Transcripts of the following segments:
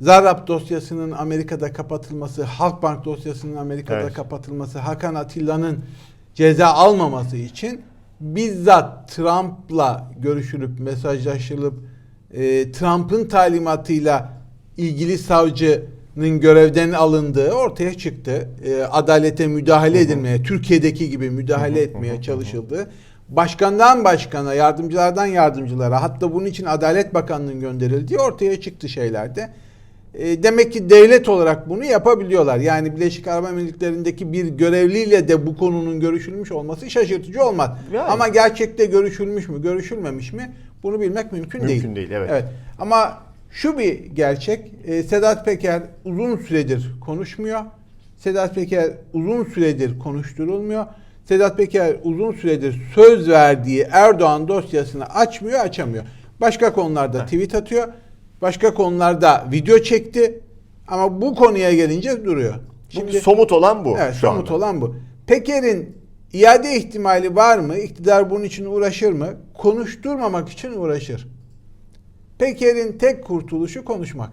Zarrab dosyasının Amerika'da kapatılması, Halkbank dosyasının Amerika'da Evet. kapatılması, Hakan Atilla'nın ceza almaması için bizzat Trump'la görüşülüp mesajlaşılıp e, Trump'ın talimatıyla ilgili savcının görevden alındığı ortaya çıktı. E, adalete müdahale edilmeye, Türkiye'deki gibi müdahale etmeye çalışıldığı. Başkandan başkana, yardımcılardan yardımcılara hatta bunun için Adalet Bakanlığı'nın gönderildiği ortaya çıktı şeylerde. E, demek ki devlet olarak bunu yapabiliyorlar. Yani Birleşik Arap Emirlikleri'ndeki bir görevliyle de bu konunun görüşülmüş olması şaşırtıcı olmaz. Yani. Ama gerçekte görüşülmüş mü, görüşülmemiş mi bunu bilmek mümkün, değil. Mümkün değil, evet. Evet. Ama şu bir gerçek. e, Sedat Peker uzun süredir konuşmuyor. Sedat Peker uzun süredir konuşturulmuyor. Sedat Peker uzun süredir söz verdiği Erdoğan dosyasını açmıyor, açamıyor. Başka konularda tweet atıyor. Başka konularda video çekti. Ama bu konuya gelince duruyor. Şimdi somut olan bu Evet, somut anda. olan bu. Peker'in iade ihtimali var mı? İktidar bunun için uğraşır mı? Konuşturmamak için uğraşır. Peker'in tek kurtuluşu konuşmak.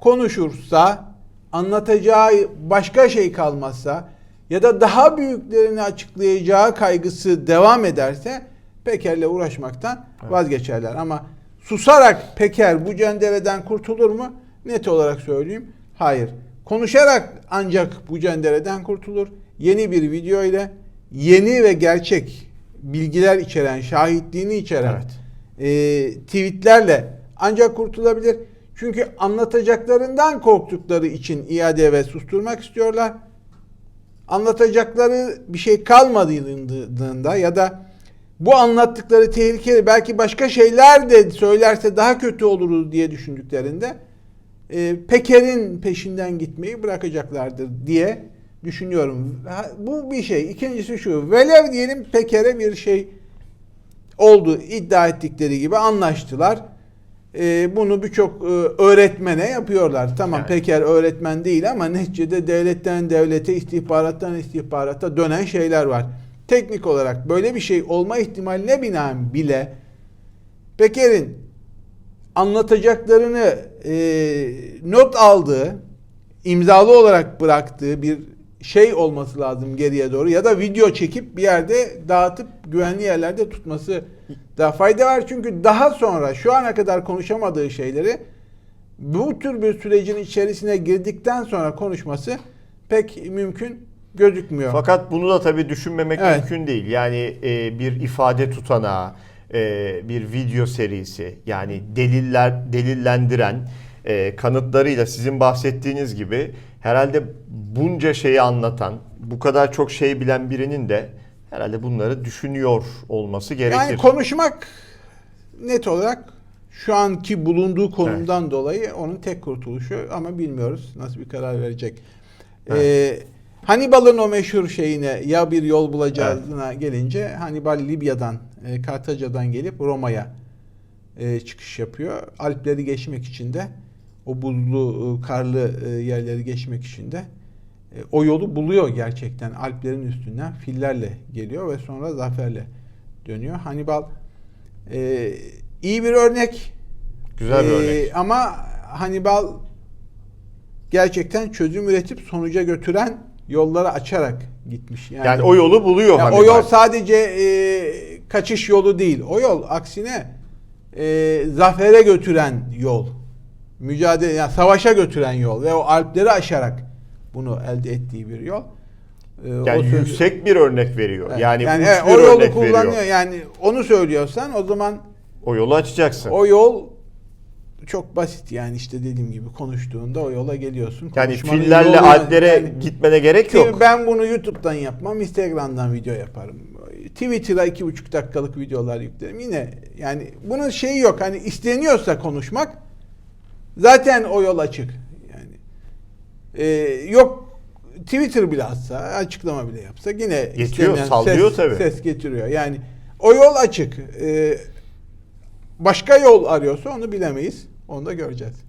Konuşursa, anlatacağı başka şey kalmazsa ya da daha büyüklerini açıklayacağı kaygısı devam ederse Peker'le uğraşmaktan vazgeçerler. Ama susarak Peker bu cendereden kurtulur mu? Net olarak söyleyeyim. Hayır. Konuşarak ancak bu cendereden kurtulur. Yeni bir video ile yeni ve gerçek bilgiler içeren, şahitliğini içeren Evet. e, tweetlerle ancak kurtulabilir. Çünkü anlatacaklarından korktukları için iade ve susturmak istiyorlar. Anlatacakları bir şey kalmadığında ya da bu anlattıkları tehlikeli belki başka şeyler de söylerse daha kötü oluruz diye düşündüklerinde e, Peker'in peşinden gitmeyi bırakacaklardır diye düşünüyorum. Bu bir şey. İkincisi şu. Velev diyelim Peker'e bir şey oldu iddia ettikleri gibi anlaştılar. Ee, bunu birçok e, öğretmene yapıyorlar. Tamam Evet. Peker öğretmen değil ama neticede devletten devlete, istihbarattan istihbarata dönen şeyler var. Teknik olarak böyle bir şey olma ihtimaline binaen bile Peker'in anlatacaklarını e, not aldığı, imzalı olarak bıraktığı bir şey olması lazım geriye doğru. Ya da video çekip bir yerde dağıtıp güvenli yerlerde tutması da fayda var. Çünkü daha sonra şu ana kadar konuşamadığı şeyleri bu tür bir sürecin içerisine girdikten sonra konuşması pek mümkün gözükmüyor. Fakat bunu da tabii düşünmemek Evet. mümkün değil. Yani e, bir ifade tutanağı, e, bir video serisi, yani deliller delillendiren e, kanıtlarıyla sizin bahsettiğiniz gibi herhalde bunca şeyi anlatan, bu kadar çok şey bilen birinin de herhalde bunları düşünüyor olması gerekir. Yani konuşmak net olarak şu anki bulunduğu konumdan dolayı onun tek kurtuluşu ama bilmiyoruz nasıl bir karar verecek. Ee, Hannibal'ın o meşhur şeyine ya bir yol bulacağına gelince Hannibal Libya'dan, e, Kartaca'dan gelip Roma'ya e, çıkış yapıyor. Alpleri geçmek için de o buzlu, e, karlı e, yerleri geçmek için de e, o yolu buluyor gerçekten. Alplerin üstünden fillerle geliyor ve sonra zaferle dönüyor. Hannibal e, iyi bir örnek. Güzel bir E, örnek. Ama Hannibal gerçekten çözüm üretip sonuca götüren yolları açarak gitmiş. Yani o yolu buluyor ya o yol sadece e, kaçış yolu değil. O yol aksine e, zafere götüren yol. Mücadele, yani savaşa götüren yol ve o Alpleri aşarak bunu elde ettiği bir yol. E, yani o söz- yüksek bir örnek veriyor. Evet, Yani, yani evet, o yolu kullanıyor. veriyor. Yani onu söylüyorsan o zaman O yolu açacaksın. o yol çok basit yani işte dediğim gibi konuştuğunda o yola geliyorsun. yani Konuşmanın fillerle yolu- Alplere yani- gitmene gerek yok. Ben bunu YouTube'dan yapmam, Instagram'dan video yaparım. Twitter'a iki buçuk dakikalık videolar yüklerim. Yine yani bunun şeyi yok. Hani isteniyorsa konuşmak zaten o yol açık. Yani e, yok Twitter bile atsa, açıklama bile yapsa yine Getiriyor, istenilen sallıyor ses, tabii. ses getiriyor. Yani o yol açık. E, başka yol arıyorsa onu bilemeyiz. Onu da göreceğiz.